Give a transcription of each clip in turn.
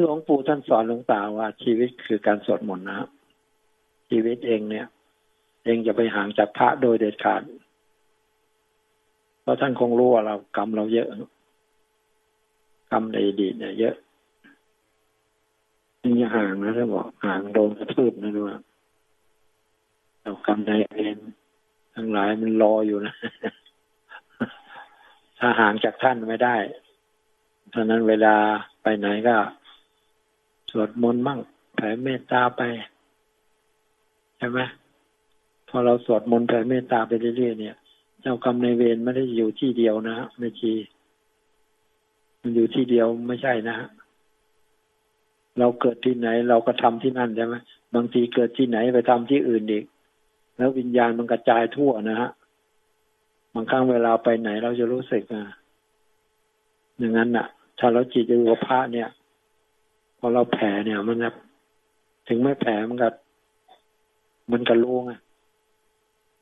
หลวงปู่ท่านสอนหลวงตาว่าชีวิตคือการสวดมนต์นะครับชีวิตเองเนี่ย เองจะไปห่างจากพระโดยเด็ดขาด เพราะท่านคงรู้ว่าเรากรรมเราเยอะ กรรมในอดีตเนี่ยเยอะยิ่งจะห่างนะท่านบอกห่างโดนกระทืบนะด้วยเรากรรมในเองทั้งหลายมันรออยู่นะ ถ้าห่างจากท่านไม่ได้เพราะนั้นเวลาไปไหนก็ สวดมนต์มั่งแผ่เมตตาไปใช่ไหมพอเราสวดมนต์แผ่เมตตาไปเรื่อยๆเนี่ย เจ้ากรรมในเวรไม่ได้อยู่ที่เดียวนะไม่ชีมันอยู่ที่เดียวไม่ใช่นะฮะเราเกิดที่ไหน เราก็ทำที่นั่นใช่ไหมบางทีเกิดที่ไหนไปทำที่อื่นอีก แล้ววิญญาณมันกระจายทั่วนะฮะบางครั้งเวลาไปไหนเราจะรู้สึกอะอย่างนั้นอะ ถ้าเราจิตอยู่กับพระเนี่ย พอเราแผ่เนี่ย มันแบบถึงไม่แผ่มันก็มันก็รู้ไง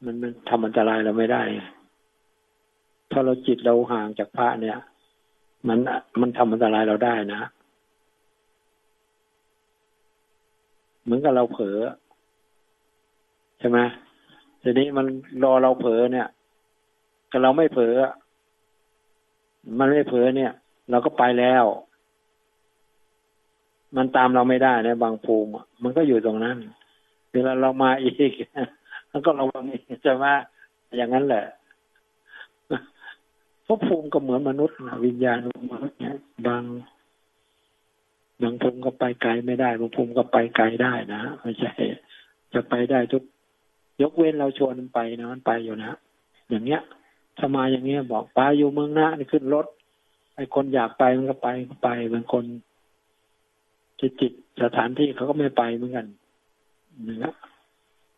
มันมันทำอันตรายเราไม่ได้ ถ้าเราจิตเราห่างจากพระเนี่ย มันมันทำอันตรายเราได้นะเหมือนกับเราเผลอใช่ไหมทีนี้มันรอเราเผลอเนี่ยก็เราไม่เผลอมันไม่เผลอเนี่ย เราก็ไปแล้ว มันตามเราไม่ได้นะบางภูมิมันก็อยู่ตรงนั้นเวลาเรามาอีกมันก็ระวังอีกจะว่าอย่างนั้นแหละเพราะภูมิก็เหมือนมนุษย์วิญญาณมนุษย์เนี่ยบางบางภูมิก็ไปไกลไม่ได้บางภูมิก็ไปไกลได้นะไม่ใช่จะไปได้ทุก ยกเว้นเราชวนมันไปนะมันไปอยู่นะอย่างเงี้ยถ้ามาอย่างเงี้ยบอกไปอยู่เมืองหน้านี่ขึ้นรถไอ้คนอยากไปมันก็ไปก็ไปบางคน จิตจิตสถานที่เขาก็ไม่ไปเหมือนกันนะ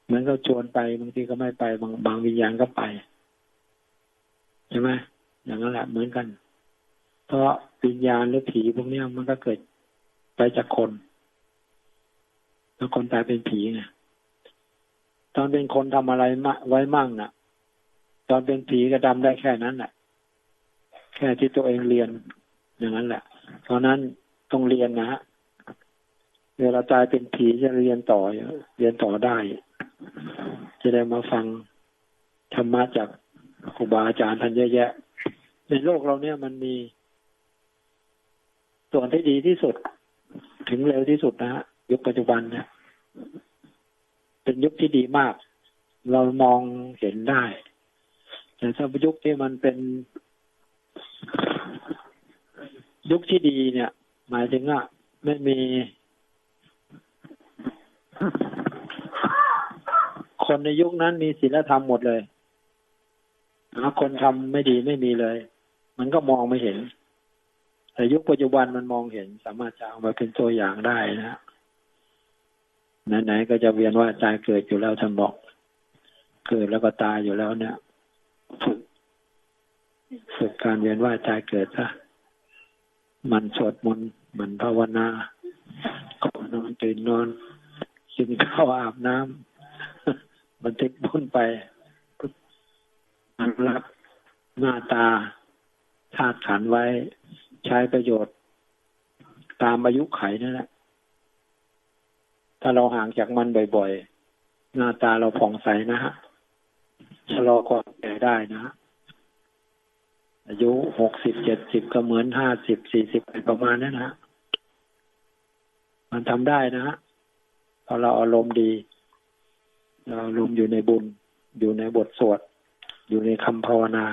เหมือนเขาชวนไปบางทีก็ไม่ไปบางบางวิญญาณก็ไปใช่ไหมอย่างนั้นแหละเหมือนกัน เพราะวิญญาณหรือผีพวกนี้มันก็เกิดไปจากคน แล้วคนตายเป็นผีไงตอนเป็นคนทำอะไรมาไว้มั่งนะ่ะ ตอนเป็นผีก็ดำได้แค่นั้นแหละแค่ที่ตัวเองเรียนอย่างนั้นแหละ เพราะนั้นต้องเรียนนะฮะ เวลาตายเป็นผีจะเรียนต่อเรียนต่อได้ จะได้มาฟังธรรมะจากครูบาอาจารย์ท่านเยอะแยะ ในโลกเราเนี่ยมันมี ส่วนที่ดีที่สุด ถึงเร็วที่สุดนะฮะยุคปัจจุบันเนี่ยเป็นยุคที่ดีมาก เรามองเห็นได้ แต่ถ้ายุคที่มันเป็น ยุคที่ดีเนี่ย หมายถึงว่าไม่มี คนในยุคนั้นมีศีลธรรมหมดเลยคนทำไม่ดีไม่มีเลย มันก็มองไม่เห็น แต่ยุคปัจจุบันมันมองเห็น สามารถจะเอามาเป็นตัวอย่างได้นะไหนๆก็จะเวียนว่าตายเกิดอยู่แล้วท่านบอก เกิดแล้วก็ตายอยู่แล้วเนี่ยฝึกฝึกการเวียนว่าตายเกิดซะมันสวดมนต์มันภาวนาก่อนนอนตื่นนอน กินข้าวอาบน้ำบันทึกบุญไปอันรับหน้าตาธาตุขันไว้ ใช้ประโยชน์ ตามอายุไขนั่นแหละถ้าเราห่างจากมันบ่อยๆ หน้าตาเราผ่องใสนะฮะชะลอความแก่ได้นะ อายุหกสิบเจ็ดสิบก็เหมือนห้าสิบสี่สิบประมาณนั้นนะ มันทำได้นะฮะ พอเราอารมณ์ดีเราอารมณ์อยู่ในบุญ อยู่ในบทสวด อยู่ในคำภาวนา